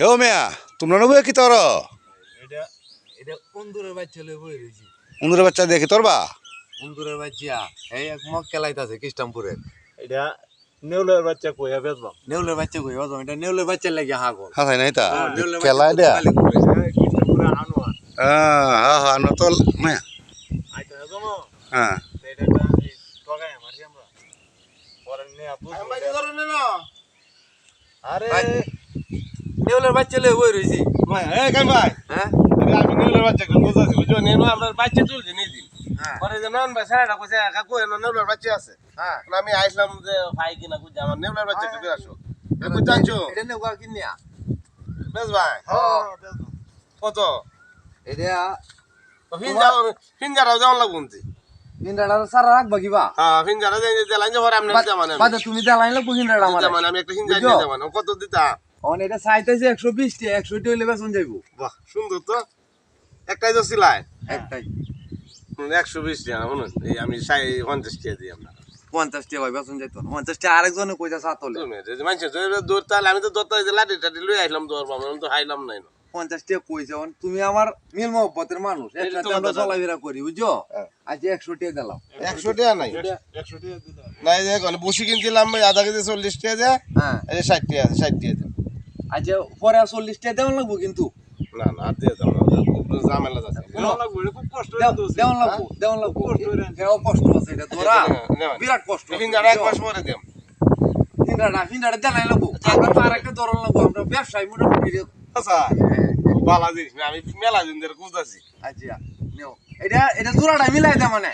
হেও মেয়া তোমরা নবুয়ে কি তোর? অন্দুরের বাচ্চা লই বই রইছি উন্দুরের বাচ্চা দেখি তোরবা? অন্দুরের বাচ্চা এই এক মগ কেলাইতাছে কৃষ্ণামপুরে। এটা নেউলের বাচ্চা কইয়া নেউলের বাচ্চা কই অজম এটা নেউলের বাচ্চা লাগি হাগল হাসাই নাই তা হ্যাঁ, বাচ্চা দেয়া? কৃষ্ণপুরে হ্যাঁ হ্যাঁ ন মেয়া। আইতা জমো। হ্যাঁ এটা একটা মারি আমরা। পরে নে আপু আরে নেউলের বাচ্চা লই বই রইছি ভাই এই কাই ভাই। হ্যাঁ? আমি নেউলের বাচ্চা কোন বুঝাছি? বুঝো নেনো আমরা বাচ্চা চলছে নেই দিন হ্যাঁ। পরে যে নন ভাই সারাটা কইছে কাকু এনো নেউলের বাচ্চা আছে। হ্যাঁ। আমি আইছিলাম যে ভাই কিনা কুজা আমার নেউলের বাচ্চা একটু আসো। জানছো এটা কিনিয়া বেশ ভাই। হ্যাঁ। কত? এটা ফিনজাও ফিনজারাও যেমন লাগুনছি কিনড়া সারা রাখবা কিবা? হ্যাঁ ফিনজারা বাদে তুমি দেলাই লাগবো কিনড়া আমার। আমি একটা ফিনজার বুঝছ? মানে কত দিতা? অন এটা চাইতেছে একশো বিশ টি একশো টি হইলে বেতন যাইবো। বাহ সুন্দর তো। একটাই তো সিলাই? একটাই। একশো বিশ টাকা এই আমি সাই পঞ্চাশ টাকা দিই আপনার পঞ্চাশ টি হয় বেতন যাইতো না। পঞ্চাশ টি আরেকজনে কইতা সাত হলে। মানুষের দৌড় তাহলে আমি তো হয়েছে লাঠি টাটি লই আসলাম দৌড় পাবো আমি তো হাইলাম নাই। না। পঞ্চাশ টি কইছে তুমি আমার মিল মহব্বতের মানুষ একসাথে আমরা চলাফেরা করি বুঝছ? হ্যাঁ। আজ একশো টি দিলাম। একশো টাকা নাই টাকা। নাই বসি কিনছিলাম আধা কেজি চল্লিশ টাকা যে হ্যাঁ। ষাট টাকা আছে ষাট টাকা। আজ পরে আর চল্লিশ দেওয়ান লাগবো কিন্তু। না না দিয়ে যাব খুব ঝামেলা যাচ্ছে। দেওয়া লাগবে, খুব কষ্ট হয়ে দোষে। লাগবো দেওয়ান লাগবো। কষ্ট হয়ে আছে এটা তোরা বিরাট কষ্ট। ফিনজারা এক মাস পরে দিম। হিন্দাটা হিন্দাটা দেলাই লাগবো। আমরা তো আরেকটা ধরন লাগবো আমরা ব্যবসায়ী মোটামুটি। রে- আচ্ছা খুব জিনিস আমি মেলা দিন ধরে খুঁজতেছি। আচ্ছা নেও। এটা এটা জোড়াটা মিলাই দে মানে।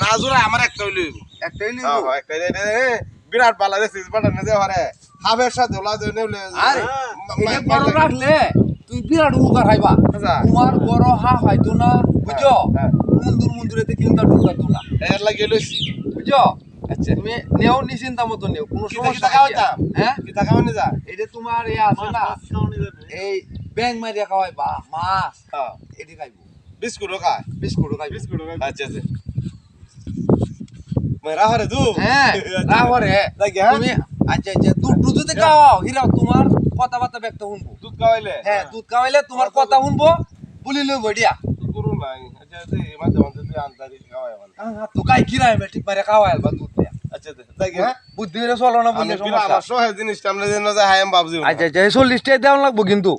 না জোড়া আমার একটাই হ্যাঁ, হ্যাঁ, বিরাট পালা দেখছিস বাটানে যে হরে ওলা যে নেউলে আরে এটা বড় রাখলে তুই বিরাট উপকার হাইবা আচ্ছা। তোমার বড় হা হয়তো না বুঝছ? হ্যাঁ। মুন্দুর মুন্দুরেতে কিনতা ঢুকা তোলা এর লাগে লইছি। বুঝছ? আচ্ছা। তুমি নেও নিশ্চিন্তা মতো নেও কোনো কি সমস্যা হইতাম? হ্যাঁ? কি টাকা মানে যা? এটা তোমার এ আছে না? খাওয়ানি। এই ব্যাং মারিয়া খাওয়াই বা মাছ। হ্যাঁ। এটি খাইবো। বিস্কুটও খায়? বিস্কুটও খাইবো। বিস্কুট হবে। আচ্ছা আচ্ছা। মেরা হরে তু হ্যাঁ দেখি হ্যাঁ তুমি আচ্ছা আচ্ছা দুধ দুধ যদি খাওয়াও হিরা তোমার কথাবার্তা ব্যক্ত শুনব। দুধ খাওয়াইলে হ্যাঁ দুধ খাওয়াইলে তোমার কথা শুনব বলি লই বডিয়া গরু নাই আচ্ছা দে মাঝে মাঝে তুই আনতারি খাওয়াই তো গাই কিরাই মে ঠিক মারে খাওয়াই বা দুধ দিয়া? আচ্ছা দে দেখি হ্যাঁ বুদ্ধি হইলে চলো না বললে বিরা আমার সহায় জিনিসটা আমরা যেন যে হাই আমি ভাবছি আচ্ছা আচ্ছা এই চল্লিশ টাকা দেওয়া লাগবো কিন্তু।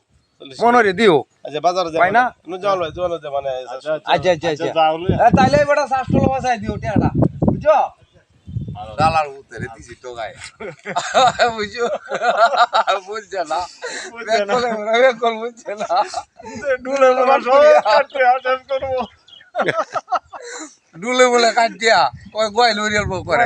মনে রে দিও। আচ্ছা বাজারে যাই না? নু? যাও লয় যাও লয় মানে আচ্ছা, আচ্ছা। আচ্ছা আচ্ছা আচ্ছা। তাইলে এবার শাস্ত্র বাসাই দিও টেয়াটা। বুঝছ? ডালার উত্তরে দিছি গায়ে বুঝছ বুঝছে না বুঝছে না। বেকলে বুঝছে না ডুলে বলে কাটতে আসাস করব। ডুলে বলে কাট দিয়া কয় গোয়াল উড়িয়াল করে